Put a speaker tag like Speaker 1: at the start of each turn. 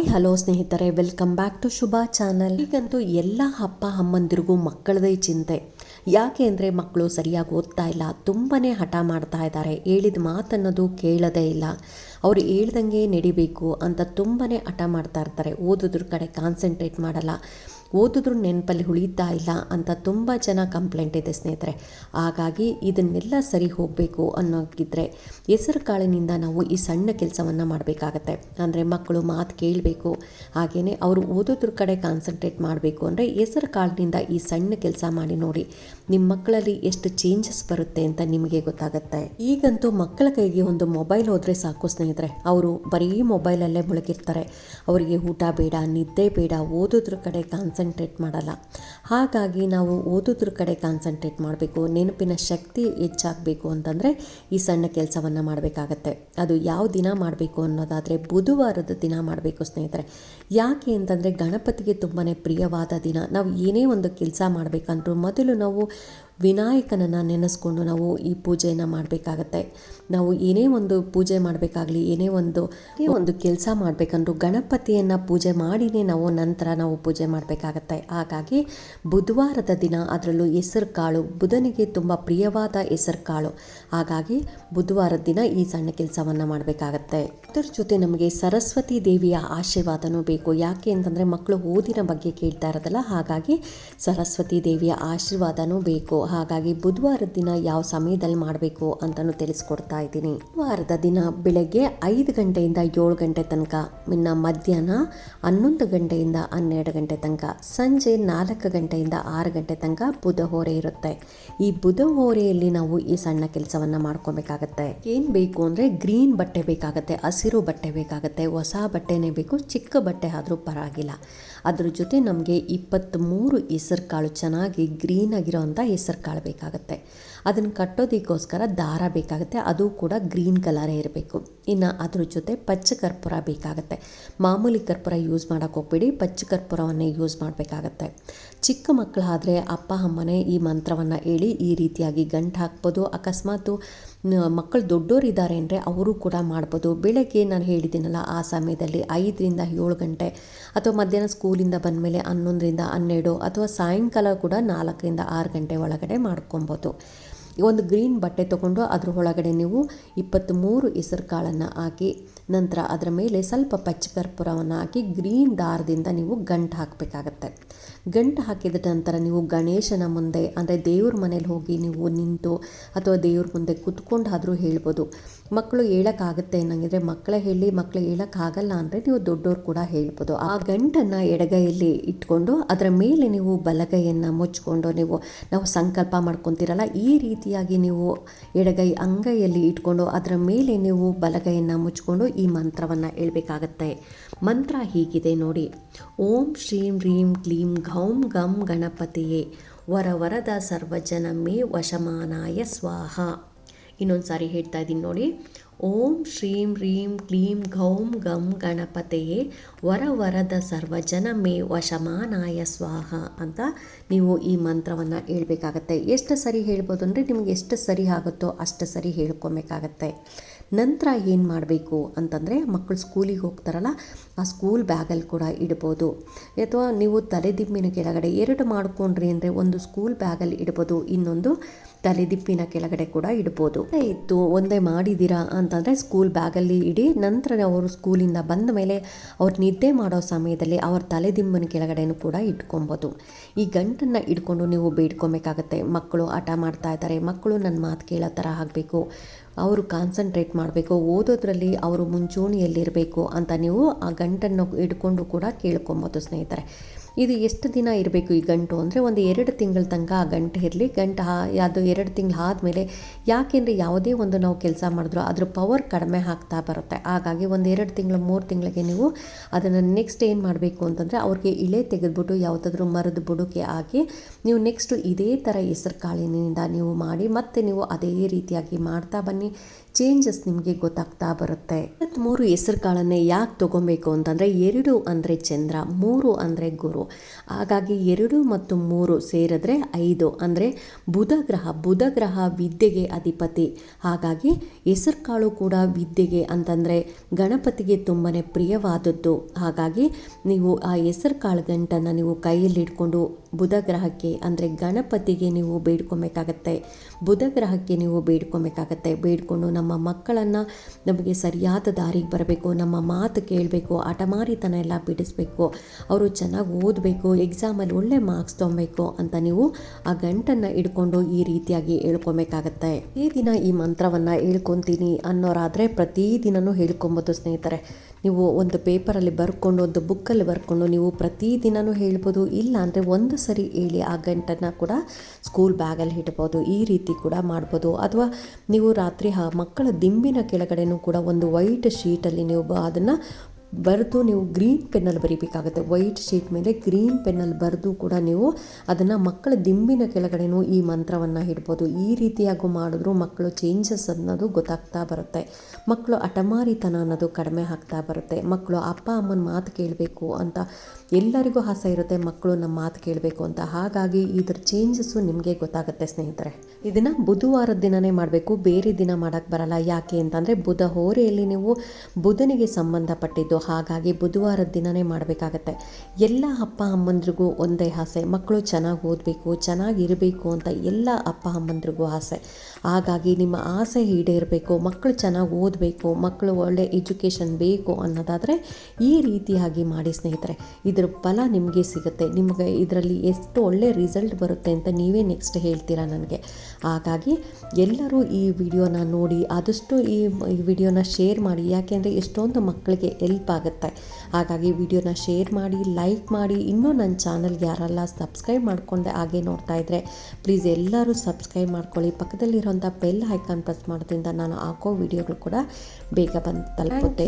Speaker 1: Hi hello ಸ್ನೇಹಿತರೆ welcome back to Shubha channel ಈಗಂತೂ ಎಲ್ಲ ಅಪ್ಪ ಅಮ್ಮಂದಿರಿಗೂ ಮಕ್ಕಳದೇ ಚಿಂತೆ. ಯಾಕೆ ಅಂದರೆ ಮಕ್ಕಳು ಸರಿಯಾಗಿ ಓದ್ತಾ ಇಲ್ಲ ತುಂಬಾ ಹಠ ಮಾಡ್ತಾ ಇದ್ದಾರೆ. ಹೇಳಿದ ಮಾತನ್ನೋದು ಕೇಳೋದೇ ಇಲ್ಲ. ಅವ್ರು ಹೇಳ್ದಂಗೆ ನಡಿಬೇಕು ಅಂತ ತುಂಬಾ ಹಠ ಮಾಡ್ತಾ ಇರ್ತಾರೆ. ಓದೋದ್ರ ಕಡೆ ಕಾನ್ಸಂಟ್ರೇಟ್ ಮಾಡಲ್ಲ. ಓದಿದ್ರು ನೆನಪಲ್ಲಿ ಉಳಿತಾ ಇಲ್ಲ ಅಂತ ತುಂಬ ಜನ ಕಂಪ್ಲೇಂಟ್ ಇದೆ ಸ್ನೇಹಿತರೆ. ಹಾಗಾಗಿ ಇದನ್ನೆಲ್ಲ ಸರಿ ಹೋಗಬೇಕು ಅನ್ನೋಕ್ಕಿದ್ರೆ ಹೆಸರು ಕಾಳಿನಿಂದ ನಾವು ಈ ಸಣ್ಣ ಕೆಲಸವನ್ನು ಮಾಡಬೇಕಾಗತ್ತೆ. ಅಂದರೆ ಮಕ್ಕಳು ಮಾತು ಕೇಳಬೇಕು ಹಾಗೆಯೇ ಅವರು ಓದೋದ್ರ ಕಡೆ ಕಾನ್ಸಂಟ್ರೇಟ್ ಮಾಡಬೇಕು ಅಂದರೆ ಹೆಸರು ಕಾಳಿನಿಂದ ಈ ಸಣ್ಣ ಕೆಲಸ ಮಾಡಿ ನೋಡಿ ನಿಮ್ಮ ಮಕ್ಕಳಲ್ಲಿ ಎಷ್ಟು ಚೇಂಜಸ್ ಬರುತ್ತೆ ಅಂತ ನಿಮಗೆ ಗೊತ್ತಾಗುತ್ತೆ. ಈಗಂತೂ ಮಕ್ಕಳ ಕೈಗೆ ಒಂದು ಮೊಬೈಲ್ ಹೋದರೆ ಸಾಕು ಸ್ನೇಹಿತರೆ. ಅವರು ಬರೀ ಮೊಬೈಲಲ್ಲೇ ಮುಳುಗಿರ್ತಾರೆ. ಅವರಿಗೆ ಊಟ ಬೇಡ, ನಿದ್ದೆ ಬೇಡ, ಓದೋದ್ರ ಕಡೆ ಕಾನ್ಸಂಟ್ರೇಟ್ ಮಾಡಲ್ಲ. ಹಾಗಾಗಿ ನಾವು ಓದೋದ್ರ ಕಡೆ ಕಾನ್ಸಂಟ್ರೇಟ್ ಮಾಡಬೇಕು, ನೆನಪಿನ ಶಕ್ತಿ ಹೆಚ್ಚಾಗಬೇಕು ಅಂತಂದರೆ ಈ ಸಣ್ಣ ಕೆಲಸವನ್ನು ಮಾಡಬೇಕಾಗತ್ತೆ. ಅದು ಯಾವ ದಿನ ಮಾಡಬೇಕು ಅನ್ನೋದಾದರೆ ಬುಧವಾರದ ದಿನ ಮಾಡಬೇಕು ಸ್ನೇಹಿತರೆ. ಯಾಕೆ ಅಂತಂದರೆ ಗಣಪತಿಗೆ ತುಂಬಾ ಪ್ರಿಯವಾದ ದಿನ. ನಾವು ಏನೇ ಒಂದು ಕೆಲಸ ಮಾಡಬೇಕಂದ್ರೂ ಮೊದಲು ನಾವು ವಿನಾಯಕನನ್ನು ನೆನೆಸ್ಕೊಂಡು ನಾವು ಈ ಪೂಜೆಯನ್ನು ಮಾಡಬೇಕಾಗತ್ತೆ. ನಾವು ಏನೇ ಒಂದು ಪೂಜೆ ಮಾಡಬೇಕಾಗಲಿ, ಏನೇ ಒಂದು ಒಂದು ಕೆಲಸ ಮಾಡಬೇಕಂದ್ರೂ ಗಣಪತಿಯನ್ನು ಪೂಜೆ ಮಾಡಿನೇ ನಾವು ನಂತರ ನಾವು ಪೂಜೆ ಮಾಡಬೇಕಾಗತ್ತೆ. ಹಾಗಾಗಿ ಬುಧವಾರದ ದಿನ ಅದರಲ್ಲೂ ಹೆಸರು ಕಾಳು ಬುಧನಿಗೆ ತುಂಬ ಪ್ರಿಯವಾದ ಹೆಸರು ಕಾಳು ಹಾಗಾಗಿ ಬುಧವಾರದ ದಿನ ಈ ಸಣ್ಣ ಕೆಲಸವನ್ನು ಮಾಡಬೇಕಾಗತ್ತೆ. ಅದರ ಜೊತೆ ನಮಗೆ ಸರಸ್ವತಿ ದೇವಿಯ ಆಶೀರ್ವಾದನೂ ಬೇಕು. ಯಾಕೆ ಅಂತಂದರೆ ಮಕ್ಕಳು ಓದಿನ ಬಗ್ಗೆ ಕೇಳ್ತಾ ಇರೋದಲ್ಲ, ಹಾಗಾಗಿ ಸರಸ್ವತಿ ದೇವಿಯ ಆಶೀರ್ವಾದನೂ ಬೇಕು. ಹಾಗಾಗಿ ಬುಧವಾರದ ದಿನ ಯಾವ ಸಮಯದಲ್ಲಿ ಮಾಡಬೇಕು ಅಂತಲೂ ತಿಳಿಸ್ಕೊಡ್ತಾ ಇದ್ದೀನಿ. ವಾರದ ದಿನ ಬೆಳಗ್ಗೆ ಐದು ಗಂಟೆಯಿಂದ ಏಳು ಗಂಟೆ ತನಕ, ಇನ್ನು ಮಧ್ಯಾಹ್ನ ಹನ್ನೊಂದು ಗಂಟೆಯಿಂದ ಹನ್ನೆರಡು ಗಂಟೆ ತನಕ, ಸಂಜೆ ನಾಲ್ಕು ಗಂಟೆಯಿಂದ ಆರು ಗಂಟೆ ತನಕ ಬುಧ ಹೋರೆ ಇರುತ್ತೆ. ಈ ಬುಧ ಹೋರೆಯಲ್ಲಿ ನಾವು ಈ ಸಣ್ಣ ಕೆಲಸವನ್ನು ಮಾಡ್ಕೊಬೇಕಾಗತ್ತೆ. ಏನು ಬೇಕು ಅಂದರೆ ಗ್ರೀನ್ ಬಟ್ಟೆ ಬೇಕಾಗತ್ತೆ, ಹಸಿರು ಬಟ್ಟೆ ಬೇಕಾಗತ್ತೆ, ಹೊಸ ಬಟ್ಟೆನೇ ಬೇಕು, ಚಿಕ್ಕ ಬಟ್ಟೆ ಆದರೂ ಪರವಾಗಿಲ್ಲ. ಅದ್ರ ಜೊತೆ ನಮಗೆ ಇಪ್ಪತ್ತ್ಮೂರು ಹೆಸರು ಕಾಳು ಚೆನ್ನಾಗಿ ಗ್ರೀನ್ ಆಗಿರೋವಂಥ ಹೆಸರು ಕಾಳು ಬೇಕಾಗುತ್ತೆ ಅದನ್ನು ಕಟ್ಟೋದಕ್ಕೋಸ್ಕರ ದಾರ ಬೇಕಾಗುತ್ತೆ, ಅದು ಕೂಡ ಗ್ರೀನ್ ಕಲರೇ ಇರಬೇಕು. ಇನ್ನು ಅದ್ರ ಜೊತೆ ಪಚ್ಚ ಕರ್ಪೂರ ಬೇಕಾಗುತ್ತೆ. ಮಾಮೂಲಿ ಕರ್ಪೂರ ಯೂಸ್ ಮಾಡೋಕ್ಕೆ ಹೋಗ್ಬೇಡಿ, ಪಚ್ಚ ಕರ್ಪೂರವನ್ನೇ ಯೂಸ್ ಮಾಡಬೇಕಾಗತ್ತೆ. ಚಿಕ್ಕ ಮಕ್ಕಳಾದರೆ ಅಪ್ಪ, ಅಮ್ಮನೇ ಈ ಮಂತ್ರವನ್ನು ಹೇಳಿ ಈ ರೀತಿಯಾಗಿ ಗಂಟು ಹಾಕ್ಬೋದು. ಅಕಸ್ಮಾತು ಮಕ್ಕಳು ದೊಡ್ಡೋರಿದ್ದಾರೆ ಅಂದರೆ ಅವರು ಕೂಡ ಮಾಡ್ಬೋದು. ಬೆಳಗ್ಗೆ ನಾನು ಹೇಳಿದ್ದೀನಲ್ಲ, ಆ ಸಮಯದಲ್ಲಿ ಐದರಿಂದ ಏಳು ಗಂಟೆ ಅಥವಾ ಮಧ್ಯಾಹ್ನ ಸ್ಕೂಲಿಂದ ಬಂದಮೇಲೆ ಹನ್ನೊಂದರಿಂದ ಹನ್ನೆರಡು ಅಥವಾ ಸಾಯಂಕಾಲ ಕೂಡ ನಾಲ್ಕರಿಂದ ಆರು ಗಂಟೆ ಒಳಗಡೆ ಮಾಡ್ಕೊಬೋದು. ಒಂದು ಗ್ರೀನ್ ಬಟ್ಟೆ ತೊಗೊಂಡು ಅದ್ರ ಒಳಗಡೆ ನೀವು ಇಪ್ಪತ್ತ್ಮೂರು ಹೆಸರು ಕಾಳನ್ನು ಹಾಕಿ, ನಂತರ ಅದರ ಮೇಲೆ ಸ್ವಲ್ಪ ಪಚ್ಚ ಕರ್ಪೂರವನ್ನು ಹಾಕಿ ಗ್ರೀನ್ ದಾರದಿಂದ ನೀವು ಗಂಟು ಹಾಕಬೇಕಾಗತ್ತೆ. ಗಂಟು ಹಾಕಿದ ನಂತರ ನೀವು ಗಣೇಶನ ಮುಂದೆ, ಅಂದರೆ ದೇವ್ರ ಮನೇಲಿ ಹೋಗಿ ನೀವು ನಿಂತು ಅಥವಾ ದೇವ್ರ ಮುಂದೆ ಕುತ್ಕೊಂಡಾದರೂ ಹೇಳ್ಬೋದು. ಮಕ್ಕಳು ಹೇಳೋಕ್ಕಾಗುತ್ತೆ ಅನ್ನಂಗಿದ್ರೆ ಮಕ್ಕಳೇ ಹೇಳಿ ಮಕ್ಕಳು ಹೇಳೋಕ್ಕಾಗಲ್ಲ ಅಂದರೆ ನೀವು ದೊಡ್ಡವ್ರು ಕೂಡ ಹೇಳ್ಬೋದು. ಆ ಗಂಟನ್ನು ಎಡಗೈಯಲ್ಲಿ ಇಟ್ಕೊಂಡು ಅದರ ಮೇಲೆ ನೀವು ಬಲಗೈಯನ್ನು ಮುಚ್ಕೊಂಡು ನೀವು, ನಾವು ಸಂಕಲ್ಪ ಮಾಡ್ಕೊತೀರಲ್ಲ, ಈ ರೀತಿಯಾಗಿ ನೀವು ಎಡಗೈ ಅಂಗೈಯಲ್ಲಿ ಇಟ್ಕೊಂಡು ಅದರ ಮೇಲೆ ನೀವು ಬಲಗೈಯನ್ನು ಮುಚ್ಕೊಂಡು ಈ ಮಂತ್ರವನ್ನು ಹೇಳಬೇಕಾಗತ್ತೆ. ಮಂತ್ರ ಹೀಗಿದೆ ನೋಡಿ. ಓಂ ಶ್ರೀಂ ರೀಂ ಕ್ಲೀಂ ಘೌಂ ಗಂ ಗಣಪತಿಯೇ. ವರ ವರದ ಸರ್ವಜನಮೇ ವಶಮಾನಾಯ ಸ್ವಾಹ. ಇನ್ನೊಂದು ಸಾರಿ ಹೇಳ್ತಾ ಇದ್ದೀನಿ ನೋಡಿ. ಓಂ ಶ್ರೀಂ ರೀಂ ಕ್ಲೀಂ ಘೌಂ ಗಂ ಗಣಪತೆಯೇ. ವರ ವರದ ಸರ್ವಜನ ಮೇ ವಶಮಾನಾಯ ಸ್ವಾಹ ಅಂತ ನೀವು ಈ ಮಂತ್ರವನ್ನು ಹೇಳ್ಬೇಕಾಗತ್ತೆ. ಎಷ್ಟು ಸರಿ ಹೇಳ್ಬೋದು ಅಂದರೆ ನಿಮ್ಗೆ ಎಷ್ಟು ಸರಿ ಆಗುತ್ತೋ ಅಷ್ಟು ಸರಿ ಹೇಳ್ಕೊಬೇಕಾಗತ್ತೆ. ನಂತರ ಏನು ಮಾಡಬೇಕು ಅಂತಂದರೆ ಮಕ್ಕಳು ಸ್ಕೂಲಿಗೆ ಹೋಗ್ತಾರಲ್ಲ, ಆ ಸ್ಕೂಲ್ ಬ್ಯಾಗಲ್ಲಿ ಕೂಡ ಇಡ್ಬೋದು. ಅಥವಾ ನೀವು ತಲೆದಿಮ್ಮಿನ ಕೆಳಗಡೆ ಎರಡು ಮಾಡ್ಕೊಂಡ್ರಿ ಅಂದರೆ ಒಂದು ಸ್ಕೂಲ್ ಬ್ಯಾಗಲ್ಲಿ ಇಡ್ಬೋದು, ಇನ್ನೊಂದು ತಲೆದಿಪ್ಪಿನ ಕೆಳಗಡೆ ಕೂಡ ಇಡ್ಬೋದು. ಇತ್ತು ಒಂದೇ ಮಾಡಿದ್ದೀರಾ ಅಂತಂದರೆ ಸ್ಕೂಲ್ ಬ್ಯಾಗಲ್ಲಿ ಇಡಿ, ನಂತರ ಅವರು ಸ್ಕೂಲಿಂದ ಬಂದ ಮೇಲೆ ಅವ್ರು ನಿದ್ದೆ ಮಾಡೋ ಸಮಯದಲ್ಲಿ ಅವ್ರ ತಲೆದಿಂಬಿನ ಕೆಳಗಡೆನೂ ಕೂಡ ಇಟ್ಕೊಬೋದು. ಈ ಗಂಟನ್ನು ಇಟ್ಕೊಂಡು ನೀವು ಬೇಡ್ಕೊಬೇಕಾಗತ್ತೆ. ಮಕ್ಕಳು ಆಟ ಮಾಡ್ತಾ ಇದ್ದಾರೆ, ಮಕ್ಕಳು ನನ್ನ ಮಾತು ಕೇಳೋ ಥರ ಆಗಬೇಕು, ಅವರು ಕಾನ್ಸಂಟ್ರೇಟ್ ಮಾಡಬೇಕು, ಓದೋದ್ರಲ್ಲಿ ಅವರು ಮುಂಚೂಣಿಯಲ್ಲಿರಬೇಕು ಅಂತ ನೀವು ಆ ಗಂಟನ್ನು ಇಟ್ಕೊಂಡು ಕೂಡ ಕೇಳ್ಕೊಬೋದು ಸ್ನೇಹಿತರೆ. ಇದು ಎಷ್ಟು ದಿನ ಇರಬೇಕು ಈ ಗಂಟು? ಅಂದರೆ ಒಂದು ಎರಡು ತಿಂಗಳ ತನಕ ಆ ಗಂಟು ಇರಲಿ. ಗಂಟು ಅದು ಎರಡು ತಿಂಗಳು ಆದಮೇಲೆ ಯಾಕೆಂದರೆ ಯಾವುದೇ ಒಂದು ನಾವು ಕೆಲಸ ಮಾಡಿದ್ರು ಅದ್ರ ಪವರ್ ಕಡಿಮೆ ಆಗ್ತಾ ಬರುತ್ತೆ. ಹಾಗಾಗಿ ಒಂದು ಎರಡು ತಿಂಗಳು, ಮೂರು ತಿಂಗಳಿಗೆ ನೀವು ಅದನ್ನು ನೆಕ್ಸ್ಟ್ ಏನು ಮಾಡಬೇಕು ಅಂತಂದರೆ ಅವ್ರಿಗೆ ಇಳೆ ತೆಗೆದುಬಿಟ್ಟು ಯಾವುದಾದ್ರೂ ಮರದ ಬುಡಕ್ಕೆ ಹಾಕಿ ನೀವು ನೆಕ್ಸ್ಟು ಇದೇ ಥರ ಹೆಸರು ಕಾಳಿನಿಂದ ನೀವು ಮಾಡಿ ಮತ್ತೆ ನೀವು ಅದೇ ರೀತಿಯಾಗಿ ಮಾಡ್ತಾ ಬನ್ನಿ. ಚೇಂಜಸ್ ನಿಮಗೆ ಗೊತ್ತಾಗ್ತಾ ಬರುತ್ತೆ. ಮೂರು ಹೆಸರು ಕಾಳನ್ನೇ ಯಾಕೆ ತೊಗೊಬೇಕು ಅಂತಂದರೆ ಎರಡು ಅಂದರೆ ಚಂದ್ರ, ಮೂರು ಅಂದರೆ ಗುರು. ಹಾಗಾಗಿ ಎರಡು ಮತ್ತು ಮೂರು ಸೇರಿದ್ರೆ ಐದು. ಅಂದರೆ ಬುಧ ಗ್ರಹ ಬುಧ ಗ್ರಹ ವಿದ್ಯೆಗೆ ಅಧಿಪತಿ. ಹಾಗಾಗಿ ಹೆಸರುಕಾಳು ಕೂಡ ವಿದ್ಯೆಗೆ ಅಂತಂದರೆ ಗಣಪತಿಗೆ ತುಂಬಾ ಪ್ರಿಯವಾದದ್ದು. ಹಾಗಾಗಿ ನೀವು ಆ ಹೆಸರು ಕಾಳು ಗಂಟನ್ನು ನೀವು ಕೈಯಲ್ಲಿ ಇಟ್ಕೊಂಡು ಬುಧ ಗ್ರಹಕ್ಕೆ ಅಂದರೆ ಗಣಪತಿಗೆ ನೀವು ಬೇಡ್ಕೊಬೇಕಾಗತ್ತೆ. ಬುಧ ಗ್ರಹಕ್ಕೆ ನೀವು ಬೇಡ್ಕೊಬೇಕಾಗತ್ತೆ. ಬೇಡ್ಕೊಂಡು ನಮ್ಮ ಮಕ್ಕಳನ್ನು ನಮಗೆ ಸರಿಯಾದ ದಾರಿಗೆ ಬರಬೇಕು, ನಮ್ಮ ಮಾತು ಕೇಳಬೇಕು, ಹಠಮಾರಿತನ ಎಲ್ಲ ಬಿಡಿಸ್ಬೇಕು, ಅವರು ಚೆನ್ನಾಗಿ ಓದಬೇಕು ಎಕ್ಸಾಮಲ್ಲಿ ಒಳ್ಳೆ ಮಾರ್ಕ್ಸ್ ತೊಗೊಬೇಕು ಅಂತ ನೀವು ಆ ಗಂಟನ್ನು ಇಟ್ಕೊಂಡು ಈ ರೀತಿಯಾಗಿ ಹೇಳ್ಕೊಬೇಕಾಗತ್ತೆ. ಈ ದಿನ ಈ ಮಂತ್ರವನ್ನು ಹೇಳ್ಕೊತೀನಿ ಅನ್ನೋರಾದರೆ ಪ್ರತಿದಿನವೂ ಹೇಳ್ಕೊಬೋದು ಸ್ನೇಹಿತರೆ. ನೀವು ಒಂದು ಪೇಪರಲ್ಲಿ ಬರ್ಕೊಂಡು, ಒಂದು ಬುಕ್ಕಲ್ಲಿ ಬರ್ಕೊಂಡು ನೀವು ಪ್ರತಿದಿನವೂ ಹೇಳ್ಬೋದು, ಇಲ್ಲ ಅಂದರೆ ಒಂದು ಸರಿ ಹೇಳಿ ಆ ಗಂಟನ್ನು ಕೂಡ ಸ್ಕೂಲ್ ಬ್ಯಾಗಲ್ಲಿ ಇಡ್ಬೋದು, ಈ ರೀತಿ ಕೂಡ ಮಾಡ್ಬೋದು. ಅಥವಾ ನೀವು ರಾತ್ರಿ ಮಕ್ಕಳ ದಿಂಬಿನ ಕೆಳಗಡೆನೂ ಕೂಡ ಒಂದು ವೈಟ್ ಶೀಟಲ್ಲಿ ನೀವು ಅದನ್ನು ಬರೆದು ನೀವು ಗ್ರೀನ್ ಪೆನ್ನಲ್ಲಿ ಬರೀಬೇಕಾಗುತ್ತೆ. ವೈಟ್ ಶೀಟ್ ಮೇಲೆ ಗ್ರೀನ್ ಪೆನ್ನಲ್ಲಿ ಬರೆದು ಕೂಡ ನೀವು ಅದನ್ನು ಮಕ್ಕಳ ದಿಂಬಿನ ಕೆಳಗಡೆನೂ ಈ ಮಂತ್ರವನ್ನು ಇಡ್ಬೋದು. ಈ ರೀತಿಯಾಗೂ ಮಾಡಿದ್ರು ಮಕ್ಕಳು ಚೇಂಜಸ್ ಅನ್ನೋದು ಗೊತ್ತಾಗ್ತಾ ಬರುತ್ತೆ. ಮಕ್ಕಳು ಅಟಮಾರಿತನ ಅನ್ನೋದು ಕಡಿಮೆ ಆಗ್ತಾ ಬರುತ್ತೆ. ಮಕ್ಕಳು ಅಪ್ಪ ಅಮ್ಮನ ಮಾತು ಕೇಳಬೇಕು ಅಂತ ಎಲ್ಲರಿಗೂ ಆಸೆ ಇರುತ್ತೆ ಮಕ್ಕಳು ನಮ್ಮ ಮಾತು ಕೇಳಬೇಕು ಅಂತ. ಹಾಗಾಗಿ ಇದ್ರ ಚೇಂಜಸ್ಸು ನಿಮಗೆ ಗೊತ್ತಾಗುತ್ತೆ ಸ್ನೇಹಿತರೆ. ಇದನ್ನು ಬುಧವಾರದ ದಿನನೇ ಮಾಡಬೇಕು. ಬೇರೆ ದಿನ ಮಾಡೋಕ್ಕೆ ಬರಲ್ಲ. ಯಾಕೆ ಅಂತಂದರೆ ಬುಧ ಹೋರೆಯಲ್ಲಿ ನೀವು ಬುಧನಿಗೆ ಸಂಬಂಧಪಟ್ಟಿದ್ದು ಹಾಗಾಗಿ ಬುಧವಾರದ ದಿನನೇ ಮಾಡಬೇಕಾಗತ್ತೆ. ಎಲ್ಲ ಅಪ್ಪ ಅಮ್ಮಂದ್ರಿಗೂ ಒಂದೇ ಆಸೆ. ಮಕ್ಕಳು ಚೆನ್ನಾಗಿ ಓದಬೇಕು ಚೆನ್ನಾಗಿರಬೇಕು ಅಂತ ಎಲ್ಲ ಅಪ್ಪ ಅಮ್ಮಂದ್ರಿಗೂ ಆಸೆ. ಹಾಗಾಗಿ ನಿಮ್ಮ ಆಸೆ ಈಡೇರಬೇಕು, ಮಕ್ಕಳು ಚೆನ್ನಾಗಿ ಓದಬೇಕು, ಮಕ್ಕಳು ಒಳ್ಳೆ ಎಜುಕೇಷನ್ ಬೇಕು ಅನ್ನೋದಾದರೆ ಈ ರೀತಿಯಾಗಿ ಮಾಡಿ ಸ್ನೇಹಿತರೆ. ಇದ್ರ ಫಲ ನಿಮಗೆ ಸಿಗುತ್ತೆ. ನಿಮಗೆ ಇದರಲ್ಲಿ ಎಷ್ಟು ಒಳ್ಳೆ ರಿಸಲ್ಟ್ ಬರುತ್ತೆ ಅಂತ ನೀವೇ ನೆಕ್ಸ್ಟ್ ಹೇಳ್ತೀರಾ ನನಗೆ. ಹಾಗಾಗಿ ಎಲ್ಲರೂ ಈ ವಿಡಿಯೋನ ನೋಡಿ, ಆದಷ್ಟು ಈ ವಿಡಿಯೋನ ಶೇರ್ ಮಾಡಿ. ಯಾಕೆಂದರೆ ಎಷ್ಟೊಂದು ಮಕ್ಕಳಿಗೆ ಆಗುತ್ತೆ ಹಾಗಾಗಿ ವಿಡಿಯೋನ ಶೇರ್ ಮಾಡಿ, ಲೈಕ್ ಮಾಡಿ, ಇನ್ನೂ ನನ್ನ ಚಾನಲ್ಗೆ ಯಾರೆಲ್ಲ ಸಬ್ಸ್ಕ್ರೈಬ್ ಮಾಡಿಕೊಂಡೆ ಹಾಗೆ ನೋಡ್ತಾ ಇದ್ದರೆ ಪ್ಲೀಸ್ ಎಲ್ಲರೂ ಸಬ್ಸ್ಕ್ರೈಬ್ ಮಾಡ್ಕೊಳ್ಳಿ. ಪಕ್ಕದಲ್ಲಿರೋಂಥ ಬೆಲ್ ಐಕಾನ್ ಪ್ರೆಸ್ ಮಾಡೋದ್ರಿಂದ ನಾನು ಹಾಕೋ ವಿಡಿಯೋಗಳು ಕೂಡ ಬೇಗ ಬಂದು ತಲುಪುತ್ತೆ.